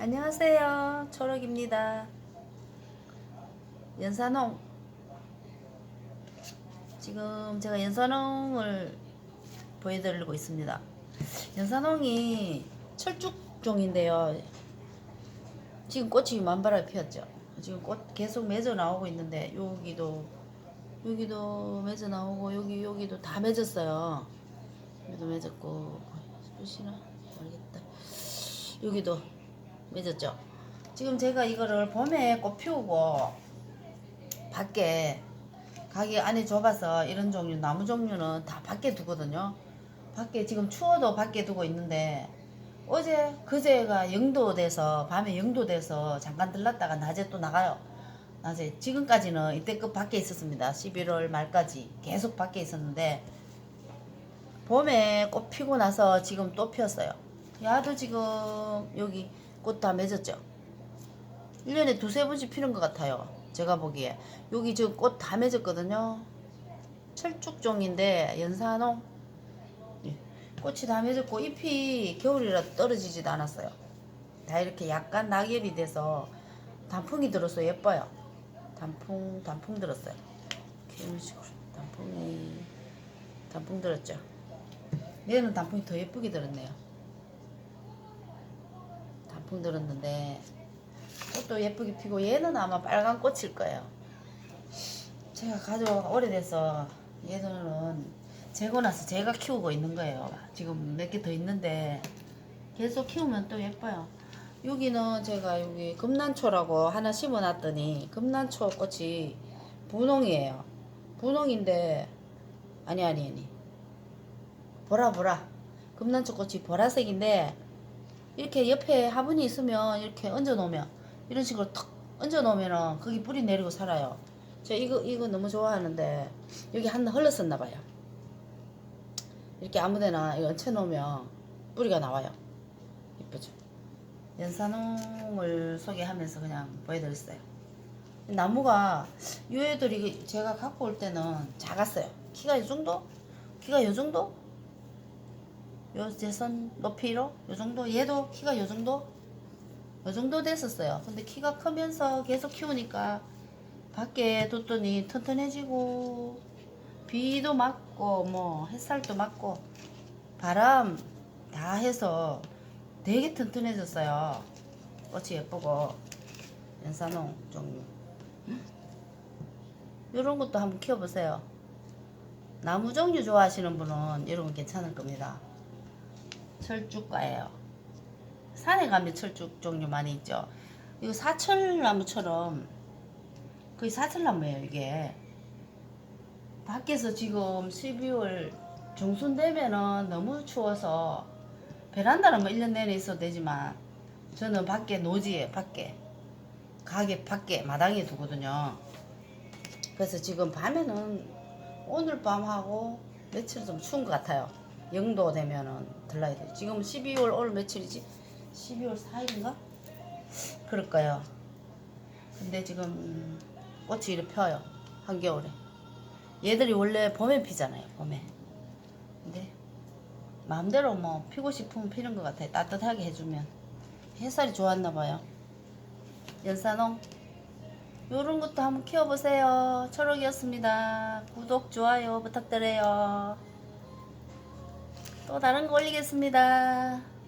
안녕하세요. 초록입니다. 연산홍. 지금 제가 연산홍을 보여드리고 있습니다. 연산홍이 철쭉종인데요. 지금 꽃이 만발하게 피었죠. 지금 꽃 계속 맺어 나오고 있는데 여기도 여기도 맺어 나오고 여기 여기도 다 맺었어요. 여기도 맺었고 보시나 모르겠다. 여기도 맺었죠. 지금 제가 이거를 봄에 꽃 피우고 밖에 가게 안에 좁아서 이런 종류 나무 종류는 다 밖에 두거든요. 밖에 지금 추워도 밖에 두고 있는데 어제 그제가 영도 돼서 밤에 영도 돼서 잠깐 들렀다가 낮에 또 나가요. 낮에 지금까지는 이때껏 밖에 있었습니다. 11월 말까지 계속 밖에 있었는데 봄에 꽃 피고 나서 지금 또 피었어요. 야도 지금 여기 꽃 다 맺었죠. 1년에 두세 번씩 피는 것 같아요. 제가 보기에. 여기 지금 꽃 다 맺었거든요. 철쭉종인데 연산홍. 예. 꽃이 다 맺었고 잎이 겨울이라 떨어지지도 않았어요. 다 이렇게 약간 낙엽이 돼서 단풍이 들어서 예뻐요. 단풍 단풍 들었어요. 이런 식으로 단풍이 단풍 들었죠. 얘는 단풍이 더 예쁘게 들었네요. 단풍 들었는데 꽃도 예쁘게 피고 얘는 아마 빨간 꽃일 거예요. 제가 가져와 오래돼서 얘들은 재고 나서 제가 키우고 있는 거예요. 지금 몇 개 더 있는데 계속 키우면 또 예뻐요. 여기는 제가 여기 금난초라고 하나 심어놨더니 금난초 꽃이 분홍이에요. 분홍인데 아니 아니 아니 보라 보라 금난초 꽃이 보라색인데 이렇게 옆에 화분이 있으면 이렇게 얹어 놓으면 이런 식으로 탁 얹어 놓으면은 거기 뿌리 내리고 살아요. 저 이거 이거 너무 좋아하는데 여기 하나 흘렀었나 봐요. 이렇게 아무데나 얹혀 놓으면 뿌리가 나와요. 이쁘죠? 연산홍을 소개하면서 그냥 보여드렸어요. 나무가 요 애들이 제가 갖고 올 때는 작았어요. 키가 이 정도? 키가 요 정도? 요 제 선 높이로? 요 정도? 얘도 키가 요 정도? 요 정도 됐었어요. 근데 키가 크면서 계속 키우니까 밖에 뒀더니 튼튼해지고 비도 맞고 뭐 햇살도 맞고 바람 다 해서 되게 튼튼해졌어요. 꽃이 예쁘고 연산홍 종류. 이런 것도 한번 키워보세요. 나무 종류 좋아하시는 분은 이런 건 괜찮을 겁니다 철쭉과예요. 산에 가면 철쭉 종류 많이 있죠. 이거 사철나무처럼 거의 사철나무예요 이게. 밖에서 지금 12월 중순 되면은 너무 추워서 베란다는 뭐 1년 내내 있어도 되지만 저는 밖에 노지에 밖에 가게 밖에 마당에 두거든요. 그래서 지금 밤에는 오늘 밤하고 며칠 좀 추운 것 같아요. 영도 되면은 들러야 돼. 지금 12월 오늘 며칠이지? 12월 4일인가? 그럴 거예요. 근데 지금 꽃이 이렇게 펴요. 한겨울에. 얘들이 원래 봄에 피잖아요. 봄에. 근데 마음대로 뭐 피고 싶으면 피는 것 같아요. 따뜻하게 해주면. 햇살이 좋았나 봐요. 연산홍. 요런 것도 한번 키워보세요. 초록이었습니다. 구독, 좋아요 부탁드려요. 또 다른 거 올리겠습니다.